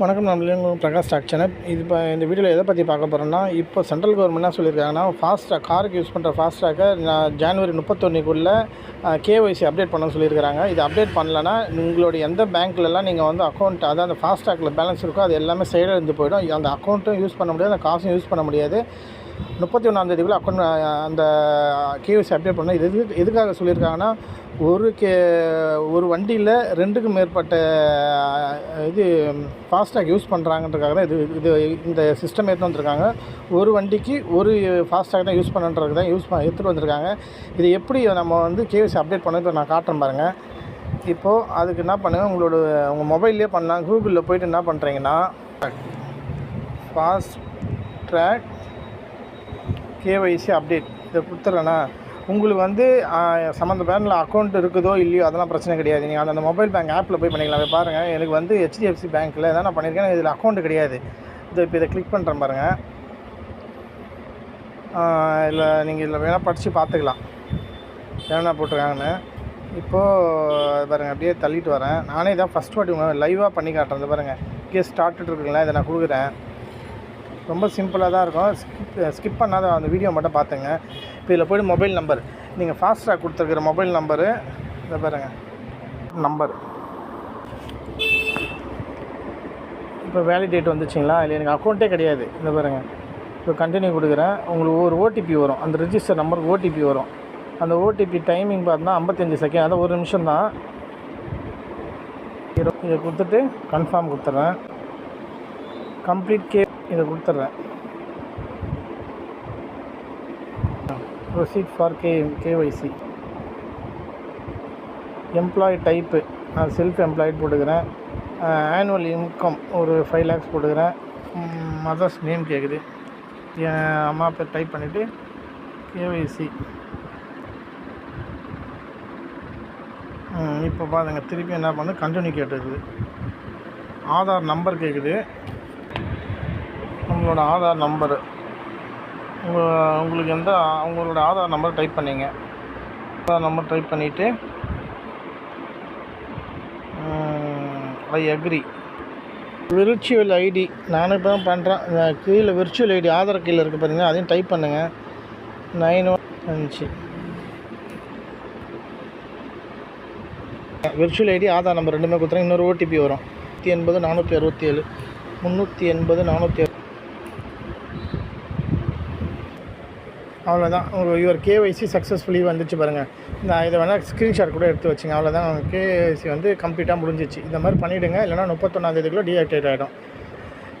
வணக்கம் நம்ம Prakash talk channel. இது இப்போ இந்த வீடியோவில் எதை பற்றி பார்க்க போகிறோம்னா இப்போ சென்ட்ரல் கவர்மெண்ட் என்ன சொல்லியிருக்காங்கன்னா ஃபாஸ்ட்ராக் காருக்கு யூஸ் பண்ணுற ஃபாஸ்ட்ராக்கை நான் ஜனவரி முப்பத்தொன்னுக்குள்ளே கேஒய்சி அப்டேட் பண்ண சொல்லியிருக்கிறாங்க இது அப்டேட் பண்ணலன்னா உங்களுடைய எந்த பேங்க்லலாம் நீங்கள் வந்து அக்கௌண்ட் அதாவது அந்த ஃபாஸ்ட்ராகில் பேலன்ஸ் இருக்கோ அது எல்லாமே சைடில் இருந்து போயிடும். அந்த அக்கௌண்ட்டும் யூஸ் பண்ண முடியாது அந்த காசும் யூஸ் பண்ண முடியாது. முப்பத்தி ஒன்றாந்தேதிக்குள்ளே அக்கௌண்ட் அந்த கேஒய்சி அப்டேட் பண்ண இது எதுக்கு எதுக்காக சொல்லியிருக்காங்கன்னா ஒரு கே ஒரு வண்டியில் ரெண்டுக்கும் மேற்பட்ட இது ஃபாஸ்டாக் யூஸ் பண்ணுறாங்கன்றதுக்காக தான் இது இது இந்த சிஸ்டம் எடுத்து வந்திருக்காங்க. ஒரு வண்டிக்கு ஒரு ஃபாஸ்டாக் தான் யூஸ் பண்ணுன்றது தான் யூஸ் பண்ண எடுத்துகிட்டு வந்திருக்காங்க. இது எப்படி நம்ம வந்து கேவிசி அப்டேட் பண்ண இப்போ நான் காட்டுறேன் பாருங்கள் இப்போது அதுக்கு என்ன பண்ணுங்கள் உங்களோட உங்கள் மொபைல்லே பண்ணலாம். கூகுளில் போயிட்டு என்ன பண்ணுறீங்கன்னா ஃபாஸ்ட் ட்ராக் கேஒய்சி அப்டேட் இதை கொடுத்துட்றேண்ணா உங்களுக்கு வந்து சம்மந்த பேங்கில் அக்கௌண்ட் இருக்குதோ இல்லையோ அதெல்லாம் பிரச்சனை கிடையாது. நீங்கள் அந்த மொபைல் பேங்க் ஆப்பில் போய் பண்ணிக்கலாம். போய் பாருங்கள் எனக்கு வந்து ஹெச்டிஎஃப்சி பேங்க்கில் எதனா நான் பண்ணியிருக்கேன் இதில் அக்கௌண்ட் கிடையாது. இதை இப்போ இதை கிளிக் பண்ணுறேன் பாருங்கள் இல்லை நீங்கள் இதில் வேணால் படித்து பார்த்துக்கலாம். என்னென்ன போட்டிருக்காங்கன்னு. இப்போது பாருங்கள் அப்படியே தள்ளிட்டு வரேன். நானே இதான் ஃபஸ்ட் வாட்டி லைவாக பண்ணி காட்டுறேன். பாருங்கள் இங்கே ஸ்டார்ட் இருக்குங்களா? இதை நான் கொடுக்குறேன். ரொம்ப சிம்பிளாக தான் இருக்கும். ஸ்கிப் ஸ்கிப் பண்ணாத அந்த வீடியோ மட்டும் பார்த்துங்க இப்போ இதில் போய்ட்டு மொபைல் நம்பர் நீங்கள் ஃபாஸ்ட்டாக கொடுத்துருக்குற மொபைல் நம்பரு இதை பாருங்கள் நம்பர் இப்போ வேலிடேட் வந்துச்சுங்களா? இல்லை எனக்கு அக்கௌண்ட்டே கிடையாது. இந்த பாருங்கள் இப்போ கண்டினியூ கொடுக்குறேன். உங்களுக்கு ஒரு ஓடிபி வரும். அந்த ரிஜிஸ்டர் நம்பருக்கு ஓடிபி வரும். அந்த ஓடிபி டைமிங் பார்த்தோன்னா ஐம்பத்தஞ்சு செகண்ட் அதான் ஒரு நிமிஷம் தான். இதை கொடுத்துட்டு கன்ஃபார்ம் கொடுத்துட்றேன் கம்ப்ளீட் கே இதை கொடுத்துட்றேன். Proceed for K KYC employee type நான் செல்ஃப் எம்ப்ளாய்டு போட்டுக்கிறேன் ஆனுவல் இன்கம் ஒரு ஃபைவ் லேக்ஸ் போட்டுக்கிறேன். மதர்ஸ் நேம் கேட்குது என் அம்மா பேர் டைப் பண்ணிவிட்டு கேஒய்சி இப்போ பாருங்கள் திருப்பி என்ன பண்ணு கண்டினியூ கேட்டுருக்குது. ஆதார் நம்பர் கேட்குது உங்களோட ஆதார் நம்பரு. உங்கள் உங்களுக்கு எந்த உங்களோட ஆதார் நம்பர் டைப் பண்ணிங்க. ஆதார் நம்பர் டைப் பண்ணிவிட்டு ஐ அக்ரி. விர்ச்சுவல் ஐடி நானும் இப்போ தான் பண்ணுறேன் கீழே விர்ச்சுவல் ஐடி ஆதார் கீழே இருக்குது பாருங்கள் அதையும் டைப் பண்ணுங்கள் நைன் ஒன் அஞ்சு. விர்ச்சுவல் ஐடி ஆதார் நம்பர் ரெண்டுமே கொடுத்துறேன் இன்னொரு ஓடிபி வரும். நூற்றி எண்பது நானூற்றி அறுபத்தி ஏழு. முந்நூற்றி எண்பது நானூற்றி அவ்வளோதான் உங்கள் யுவர் கேஒய்சி சக்ஸஸ்ஃபுல்லி வந்துச்சு பாருங்கள் இந்த இதை வேணால் ஸ்க்ரீன்ஷாட் கூட எடுத்து வச்சுங்க. அவ்வளோதான் கேஒய்சி வந்து கம்ப்ளீட்டாக முடிஞ்சிச்சு. இந்த மாதிரி பண்ணிவிடுங்க இல்லைனா முப்பத்தொன்னாந்தேதிக்குள்ளே டீஆக்டிவேட் ஆகிடும்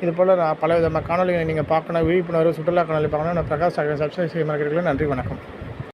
இது போல் நான் பல விதமான காணொலிகளை நீங்கள் பார்க்கணும் விழிப்புணர்வு சுற்றுலா காணொலி பார்க்கணும். நான் பிரகாஷ் சப்ஸ்கிரைப் செய்ய மார்க்கெட்டுக்கு நன்றி வணக்கம்.